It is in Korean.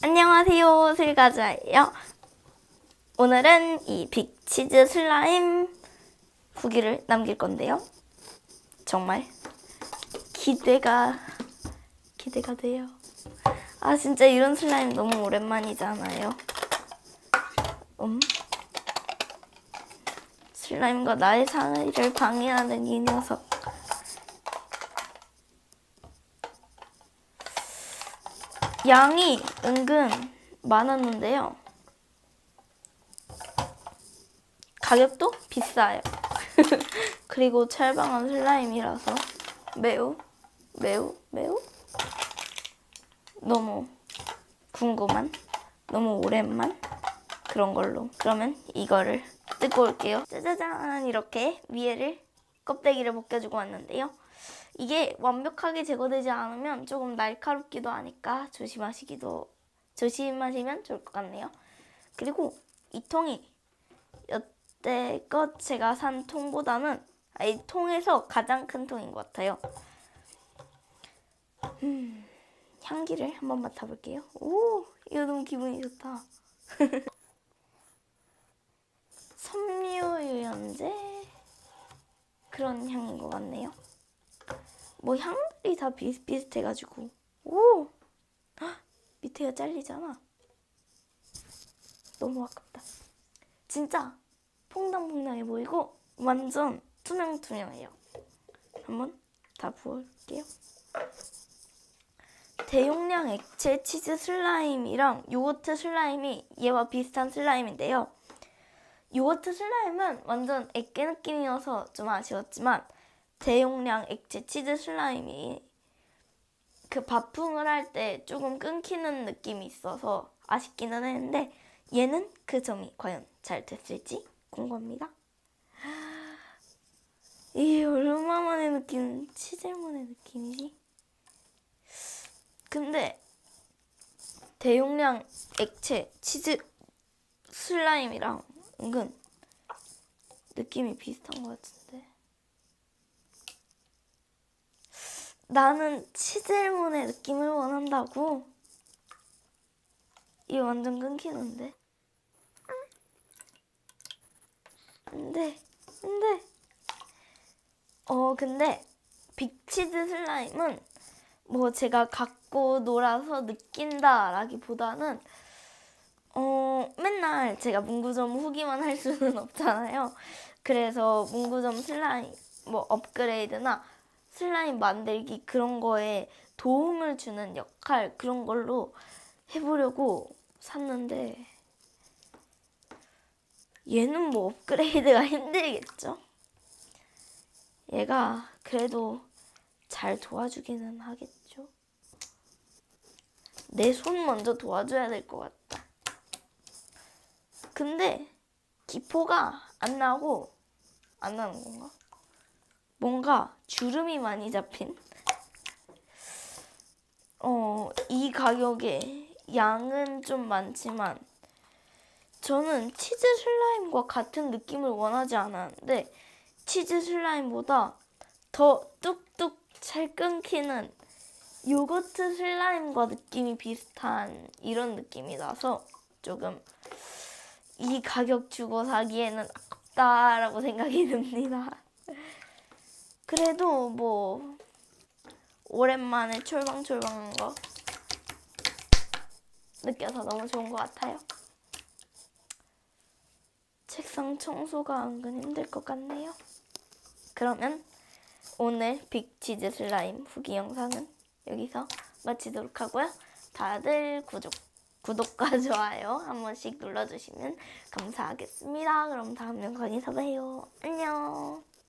안녕하세요, 슬가자예요. 오늘은 이 빅치즈 슬라임 후기를 남길 건데요. 정말 기대가 기대가 돼요. 아 진짜 이런 슬라임 너무 오랜만이잖아요. 음. 슬라임과 나의 사이를 방해하는 이 녀석. 양이 은근 많았는데요. 가격도 비싸요. 그리고 철방한 슬라임이라서 매우 매우 매우 너무 궁금한 너무 오랜만 그런 걸로 그러면 이거를 뜯고 올게요. 짜자잔 이렇게 위에를 껍데기를 벗겨주고 왔는데요. 이게 완벽하게 제거되지 않으면 조금 날카롭기도 하니까 조심하시기도 조심하시면 좋을 것 같네요. 그리고 이 통이 여태껏 제가 산 통보다는 아, 이 통에서 가장 큰 통인 것 같아요. 음, 향기를 한번 맡아볼게요. 오, 이거 너무 기분이 좋다. 섬유유연제 그런 향인 것 같네요. 뭐 향들이 다 비슷비슷해가지고 오 헉, 밑에가 잘리잖아. 너무 아깝다. 진짜 퐁당퐁당해 보이고 완전 투명투명해요. 한번 다 부어볼게요. 대용량 액체 치즈 슬라임이랑 요거트 슬라임이 얘와 비슷한 슬라임인데요. 요거트 슬라임은 완전 액계 느낌이어서 좀 아쉬웠지만 대용량 액체 치즈 슬라임이 그 바풍을 할 때 조금 끊기는 느낌이 있어서 아쉽기는 했는데 얘는 그 점이 과연 잘 됐을지 궁금합니다. 이게 얼마만의 느낌, 치즈만의 느낌이지? 근데 대용량 액체 치즈 슬라임이랑 은근 느낌이 비슷한 것 같은데. 나는 치즈몬의 느낌을 원한다고. 이거 완전 끊기는데. 안 돼. 어, 근데 빅치즈 슬라임은 뭐 제가 갖고 놀아서 느낀다라기보다는 어, 맨날 제가 문구점 후기만 할 수는 없잖아요. 그래서 문구점 슬라임 뭐 업그레이드나 슬라임 만들기 그런 거에 도움을 주는 역할 그런 걸로 해보려고 샀는데 얘는 뭐 업그레이드가 힘들겠죠? 얘가 그래도 잘 도와주기는 하겠죠? 내 손 먼저 도와줘야 될 것 같다. 근데 기포가 안 나고 안 나는 건가? 뭔가 주름이 많이 잡힌 어, 이 가격에 양은 좀 많지만 저는 치즈 슬라임과 같은 느낌을 원하지 않았는데 치즈 슬라임보다 더 뚝뚝 잘 끊기는 요거트 슬라임과 느낌이 비슷한 이런 느낌이 나서 조금 이 가격 주고 사기에는 아깝다라고 생각이 듭니다. 그래도 뭐 오랜만에 철방철방한 거 느껴서 너무 좋은 것 같아요. 책상 청소가 은근 힘들 것 같네요. 그러면 오늘 빅치즈 슬라임 후기 영상은 여기서 마치도록 하고요. 다들 구독, 구독과 좋아요 한 번씩 눌러주시면 감사하겠습니다. 그럼 다음 영상에서 봬요. 안녕.